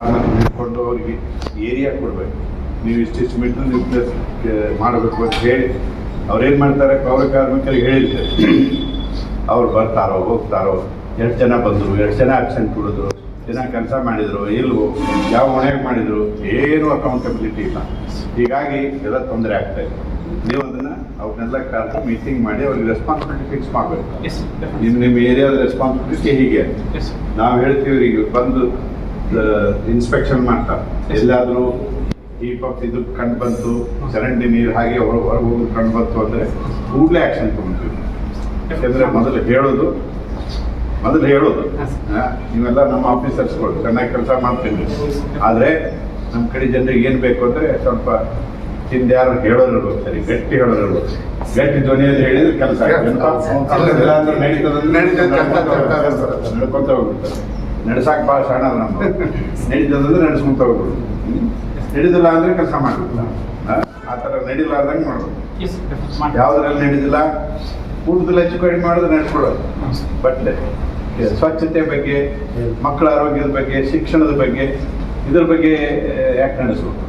ಹಿಡ್ಕೊಂಡು ಅವರಿಗೆ ಏರಿಯಾ ಕೊಡಬೇಕು. ನೀವು ಇಷ್ಟಿಷ್ಟು ಮೀಟ್ರ್ ನೀವು ಪ್ಲಸ್ ಮಾಡಬೇಕು ಅಂತ ಹೇಳಿ ಅವ್ರೇನು ಮಾಡ್ತಾರೆ? ಪೌರ ಕಾರ್ಮಿಕರಿಗೆ ಹೇಳಿರ್ತಾರೆ ಅವ್ರು ಬರ್ತಾರೋ ಹೋಗ್ತಾರೋ ಎಷ್ಟು ಜನ ಬಂದರು ಎಷ್ಟು ಜನ ಆಕ್ಷನ್ ಕೊಡಿದ್ರು ಜನ ಕೆಲಸ ಮಾಡಿದರು ಇಲ್ವೋ ಯಾವ ಹೊಣೆಗೆ ಮಾಡಿದರು ಏನು ಅಕೌಂಟಬಿಲಿಟಿ ಇಲ್ಲ. ಹೀಗಾಗಿ ಎಲ್ಲ ತೊಂದರೆ ಆಗ್ತಾ ಇದೆ. ನೀವು ಅದನ್ನು ಅವ್ರನ್ನೆಲ್ಲ ಕರೆದು ಮೀಟಿಂಗ್ ಮಾಡಿ ಅವ್ರಿಗೆ ರೆಸ್ಪಾನ್ಸಿಬಿಲಿಟಿ ಫಿಕ್ಸ್ ಮಾಡಬೇಕು. ನಿಮ್ಮ ನಿಮ್ಮ ಏರಿಯಾದ ರೆಸ್ಪಾನ್ಸಿಬಿಲಿಟಿ ಹೀಗೆ. ನಾವು ಹೇಳ್ತೀವಿ ಈಗ ಬಂದು ಇನ್ಸ್ಪೆಕ್ಷನ್ ಮಾಡ್ತಾರೆ ಎಲ್ಲಾದರೂ ಈ ಇದು ಕಂಡು ಬಂತು ಚರಂಡಿ ನೀರು ಹಾಗೆ ಹೊರ ಹೊರಗೆ ಹೋಗೋದು ಕಂಡು ಬಂತು ಅಂದರೆ ಕೂಡಲೇ ಆ್ಯಕ್ಷನ್ ತಗೊಂತೀವಿ. ಯಾಕೆಂದರೆ ಮೊದಲು ಹೇಳೋದು ಮೊದಲು ಹೇಳೋದು. ನೀವೆಲ್ಲ ನಮ್ಮ ಆಫೀಸರ್ಸ್ಗಳು ಚೆನ್ನಾಗಿ ಕೆಲಸ ಮಾಡ್ತೀವಿ. ಆದರೆ ನಮ್ಮ ಕಡೆ ಜನರಿಗೆ ಏನು ಬೇಕು ಅಂದರೆ ಸ್ವಲ್ಪ ಹಿಂದೆ ಯಾರು ಹೇಳೋರು ಇರ್ಬೇಕು ಸರಿ ಗಟ್ಟಿ ಹೇಳೋದು ಇರ್ಬೇಕು. ಗಟ್ಟಿ ಧ್ವನಿಯಲ್ಲಿ ಹೇಳಿದ್ರೆ ಕೆಲಸ ನಡೀತದೆ. ನಡ್ಕೊಂತ ಹೋಗ್ಬಿಡ್ತಾರೆ. ನಡ್ಸಾಕ್ ಭಾಳ ಸಣ್ಣ ನಮ್ಮ ನಡೀತದಂದ್ರೆ ನಡೆಸ್ಕೊಂತ ಹೋಗ್ಬೋದು ನಡೀದಿಲ್ಲ ಅಂದ್ರೆ ಕೆಲಸ ಮಾಡ್ಬಿಡ್ತ ಆ ಥರ ನಡೀಲಾರ್ದಂಗೆ ಮಾಡ್ಬೇಕು. ಯಾವುದ್ರಲ್ಲಿ ನಡೀದಿಲ್ಲ ಊಟದಲ್ಲಿ ಹೆಚ್ಚು ಕಡಿಮೆ ಮಾಡಿದ್ರೆ ನಡ್ಸ್ಕೊಡೋದು ಬಟ್ಲೆ ಸ್ವಚ್ಛತೆ ಬಗ್ಗೆ ಮಕ್ಕಳ ಆರೋಗ್ಯದ ಬಗ್ಗೆ ಶಿಕ್ಷಣದ ಬಗ್ಗೆ ಇದ್ರ ಬಗ್ಗೆ ಯಾಕೆ ನಡೆಸ್ಬೇಕು?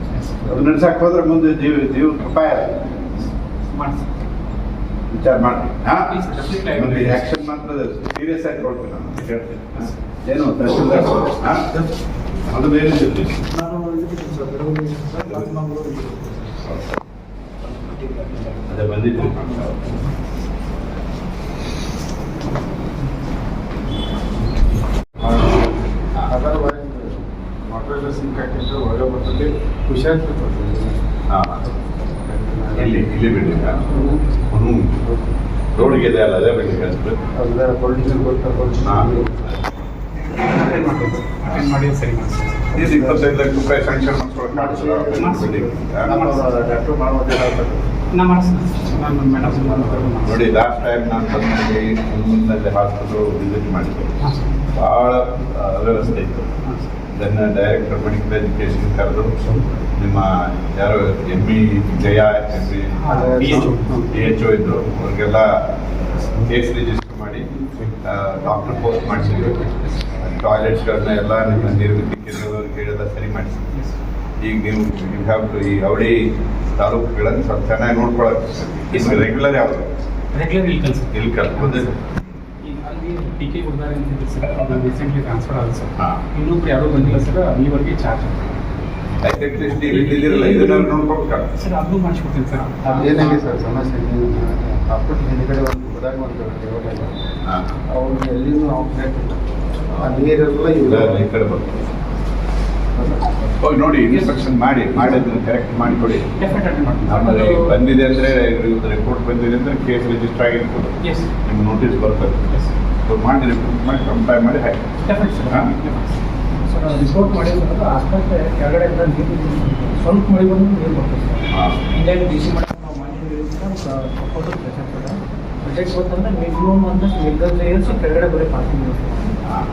ಅದು ನಡ್ಸಕ್ಕೆ ಹೋದ್ರೆ ಮುಂದೆ ಜೀವ ಜೀವ ಅಪಾಯ ಇದೆ. ಮಾಡಿ ವಿಚಾರ ಮಾಡಿ ಹಾಂ Please, definitely I will. ಮತ್ತೆ ಆ್ಯಕ್ಷನ್ ಮಾತ್ರ ಸೀರಿಯಸ್ ಆಗಿ ಕೊಡ್ತೀನಿ ನಾನು ಹೇಳ್ತೀನಿ ಹಾ? ಏನು ತಹಸೀಲ್ದಾರ್ ಹಾಂ ಅದು ಬೇರೆ ಜೊತೆ ನಾನು ಇದಕ್ಕೆ ಸರ್ ಬೆಳವಣಿಗೆ ಸರ್ ನಾಗಮಂಗಲೂರು ಅದೇ ಬಂದಿದ್ರಿ ಅದರ್ವೈಸ್ ವಾಟರ್ ಇಂಪ್ಯಾಕ್ಟ್ ಒಳ್ಳೆ ಬರ್ತದೆ ಖುಷಿಯಾಗ್ತದೆ ಹಾಂ ಇಲ್ಲಿ ಇಲ್ಲಿ ಬಿಲ್ಡಿಂಗ್ ಹ್ಞೂ. ರೋಡಿಗೆ ಇದೆ ಅಲ್ಲ ಅದೇ ಬಿಲ್ಡಿಂಗ್ ಮಾಡಿ ಸರಿ ಇದು ಇಪ್ಪತ್ತೈದು ಲಕ್ಷ ರೂಪಾಯಿ ಸ್ಯಾಂಕ್ಷನ್ ನೋಡಿ ಲಾಸ್ಟ್ ಟೈಮ್ ನಾನು ಬಂದಲ್ಲಿ ಮುಂದಿನಲ್ಲಿ ಹಾಸ್ಪಿಟಲ್ ವಿಸಿಟ್ ಮಾಡಿದ್ದೆ. ಭಾಳ ವ್ಯವಸ್ಥೆ ಇತ್ತು. ದೆನ್ ಡೈರೆಕ್ಟರ್ ಮೆಡಿಕಲ್ ಎಜುಕೇಶನ್ ಕರೆದು ನಿಮ್ಮ ಯಾರು M B Jaya M B DHO. D H O ಇದ್ರು. ಅವ್ರಿಗೆಲ್ಲ ಕೇಸ್ ರಿಜಿಸ್ಟರ್ ಮಾಡಿ ಡಾಕ್ಟರ್ ಪೋಸ್ಟ್ ಮಾಡಿಸಿದ್ರು. ಟಾಯ್ಲೆಟ್ಸ್ಗಳನ್ನ ಎಲ್ಲ ನಿಮ್ಮ ನೀರು ಹೇಳಿಲ್ಲ ಸರಿ ಮಾಡಿಸಿ. ಈಗ ನೀವು ಯು ಹ್ಯಾವ್ ಟು ಈ ಅವಳಿ ತಾಲೂಕುಗಳನ್ನು ಸ್ವಲ್ಪ ಚೆನ್ನಾಗಿ ನೋಡ್ಕೊಳಕ್ಕೆ ರೆಗ್ಯುಲರ್ ಯಾವುದು? ರೆಗ್ಯುಲರ್ ಇಲ್ಲಿ ಕಲ್ಸ್ ಇಲ್ಲಿ ಕಲ್ತ್ಕೊಂಡೆ ಈಗ ಕೊಡ್ತಾರೆ ಟಿ ಕೆ ಗುಡ್ದಾರ ಅಂತ ಇದೆ ಸರ್ ಅದು ರೀಸೆಂಟ್ಲಿ ಟ್ರಾನ್ಸ್ಫರ್ ಆದ ಸರ್ ಇನ್ನೊಬ್ರು ಯಾರೋ ಬಂದಿಲ್ಲ ಸರ್ ಅಲ್ಲಿವರೆಗೆ ಚಾರ್ಜ್ ಸರ್ ಅದು ಮಾಡಿಸ್ಕೊಡ್ತೀನಿ ಸರ್. ಏನಾಗಿದೆ ಸರ್ ಸಮಸ್ಯೆ? ಹಾಸ್ಪಿಟಲ್ ಹಿಂದ್ಗಡೆ ಒಂದು ಹೋದಾಗ ಒಂದು ದೇವಾಲಯ ಅವ್ರು ಎಲ್ಲಿನೂ ಔಟ್ಲೆಟ್ ಆ ನೀರೆಲ್ಲ ಇಲ್ಲ ಈ ಕಡೆ ಬರ್ತದೆ ನೋಡಿ ಇನ್ಸ್ಟ್ರಕ್ಷನ್ ಮಾಡಿ ಮಾಡಿ ಅದನ್ನ ಕರೆಕ್ಟ್ ಮಾಡಿಕೊಡಿ ಆಮೇಲೆ ಬಂದಿದೆ ಅಂದರೆ ರಿಪೋರ್ಟ್ ಬಂದಿದೆ ಅಂದರೆ ಕೇಸ್ ರಿಜಿಸ್ಟರ್ ಆಗಿರ್ಬೋದು. ಎಸ್ ನಿಮ್ಗೆ ನೋಟಿಸ್ ಬರ್ತದೆ. ಮಾಡಿ ರಿಪೋರ್ಟ್ ಮಾಡಿ ಕಂಪೇರ್ ಮಾಡಿ ಹಾಕಿ ರಿಪೋರ್ಟ್ ಮಾಡಿದ್ರೆ ಆಸ್ಪತ್ರೆ ಕೆಳಗಡೆಯಿಂದ ನೀರು ಸ್ವಲ್ಪ ಮಳೆ ಬಂದು ನೀರು ಬರ್ತದೆ ಸರ್ ಹಾಂ. ಹಿಂಗಾಗಿ ಡಿ ಸಿ ಮಾಡಿ ನಾವು ಮಾಡಿ ಪ್ರೊಜೆಕ್ಟ್ ಬಂತಂದ್ರೆ ಮಿನಿಮಮ್ ಅಂದ್ರೆ ಕೆಳಗಡೆ ಬರೀ ಪಾರ್ಕಿಂಗ್ ಹಾಂ.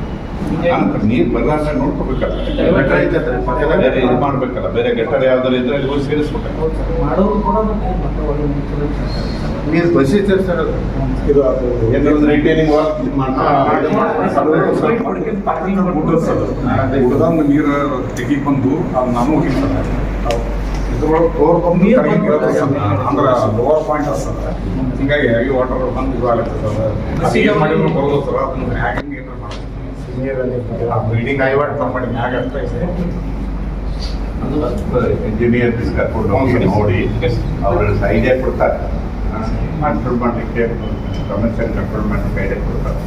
ನೀರು ಬರಲಾರ್ದ ನೋಡ್ಕೋಬೇಕಲ್ಲ. ಬೇರೆ ಇದು ಮಾಡ್ಬೇಕಲ್ಲ ಬೇರೆ ಗಟ್ಟರ ಯಾವ್ದಾರು ಇದ್ರೆ ಅಲ್ಲಿ ಹೋಗಿ ಸೇರಿಸ್ಬೇಕಲ್ಲ. ಹೌದು ಸರ್ ಮಾಡೋರು ಕೂಡ ಮತ್ತೆ ಮತ್ತೆ ಸರ್ ನೀರು ಬಸಿತಾರೆ ಸರ್ ಅದು ಇದು ಏನಾದ್ರು ರಿಟೈನಿಂಗ್ ವರ್ಕ್ ನೀರು ಬಂದು ಅದು ನಾನು ಹೋಗಿರ್ತಾರೆ ಇದ್ರೊಳಗೆ ಫ್ಲೋರ್ ಬಂದು. ಅಂದ್ರೆ ಲೋವರ್ ಪಾಯಿಂಟ್ ಅದ ಹಿಂಗಾಗಿ ಹೆವಿ ವಾಟರ್ ಬಂದು ಇದು ಮಾಡಿದ್ರು ಬರೋದು ಸರ್. ಅದನ್ನ ಹ್ಯಾಂಗಿಂಗ್ ಏನಾರು ಆ ಬಿಲ್ಡಿಂಗ್ ಐವಟ್ ಮಾಡಿ ಮ್ಯಾಗ ಇದೆ. ಇಂಜಿನಿಯರ್ ಕರ್ಕೊಂಡು ಹೋಗಿ ನೋಡಿ ಅವ್ರ ಐಡಿಯಾ ಕೊಡ್ತಾರೆ. ಕಂಟ್ರೋಲ್ ಮಾಡಲಿಕ್ಕೆ ಕಮರ್ಷಿಯಲ್ ಕಂಟ್ರೋಲ್ ಮಾಡಲಿಕ್ಕೆ ಐಡಿಯಾ ಕೊಡ್ತಾರೆ.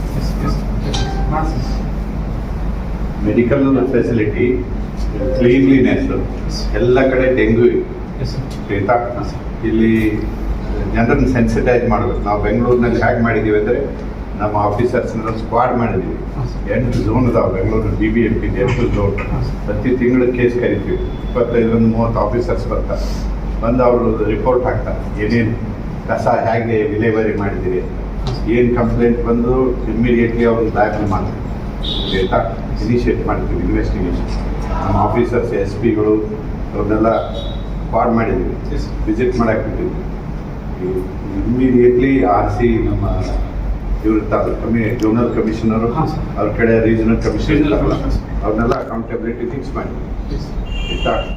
ಮೆಡಿಕಲ್ ಫೆಸಿಲಿಟಿ ಕ್ಲೀನ್ಲಿನೆಸ್ ಎಲ್ಲ ಕಡೆ ಡೆಂಗ್ಯೂ ಆಯ್ತಾ ಇಲ್ಲಿ ಜನರನ್ನು ಸೆನ್ಸಿಟೈಸ್ ಮಾಡಬೇಕು ನಾವು ಬೆಂಗಳೂರಿನಲ್ಲಿ ಹೇಗೆ ಮಾಡಿದ್ದೀವಿ ಅಂದರೆ ನಮ್ಮ ಆಫೀಸರ್ಸ್ನ ಸ್ಕ್ವಾಡ್ ಮಾಡಿದ್ವಿ. ಎಂಟು ಝೋನ್ ಅದಾವೆ Bengaluru B B M P ಎಂಟು ಝೋನ್ ಪ್ರತಿ ತಿಂಗಳು ಕೇಸ್ ಕರಿತೀವಿ. ಇಪ್ಪತ್ತೈದರಿಂದ ಮೂವತ್ತು ಆಫೀಸರ್ಸ್ ಬರ್ತಾರೆ. ಬಂದು ಅವರು ರಿಪೋರ್ಟ್ ಹಾಕ್ತಾರೆ. ಏನೇನು ಕಸ ಹೇಗೆ ವಿಲೇವರಿ ಮಾಡಿದ್ದೀರಿ? ಏನು ಕಂಪ್ಲೇಂಟ್ ಬಂದು ಇಮ್ಮಿಡಿಯೇಟ್ಲಿ ಅವ್ರನ್ನ ದಾಖಲು ಮಾಡ್ತೀವಿ. ಇನಿಷಿಯೇಟ್ ಮಾಡ್ತೀವಿ ಇನ್ವೆಸ್ಟಿಗೇಷನ್ ನಮ್ಮ ಆಫೀಸರ್ಸ್ ಎಸ್ ಪಿಗಳು ಅವ್ರನ್ನೆಲ್ಲ ಸ್ಕ್ವಾಡ್ ಮಾಡಿದ್ದೀವಿ. ವಿಸಿಟ್ ಮಾಡಕ್ಕೆ ಬಿಟ್ಟಿದ್ವಿ ಇಮಿಡಿಯೇಟ್ಲಿ ಆರ್ ಸಿ ನಮ್ಮ ಇವ್ರು ಇರ್ತಾರೆ ಕಮ್ಮಿ ಜೋನಲ್ ಕಮಿಷನರು ಹಾಂ, ಸರ್. ಅವ್ರ ಕಡೆ ರೀಜನಲ್ ಕಮಿಷನರ್ Regional ಇರ್ತಾರಲ್ಲ commissioners. ಅವ್ರನ್ನೆಲ್ಲ ಅಕೌಂಟಬಿಲಿಟಿ ಫಿಕ್ಸ್ ಮಾಡಿ ಇಷ್ಟ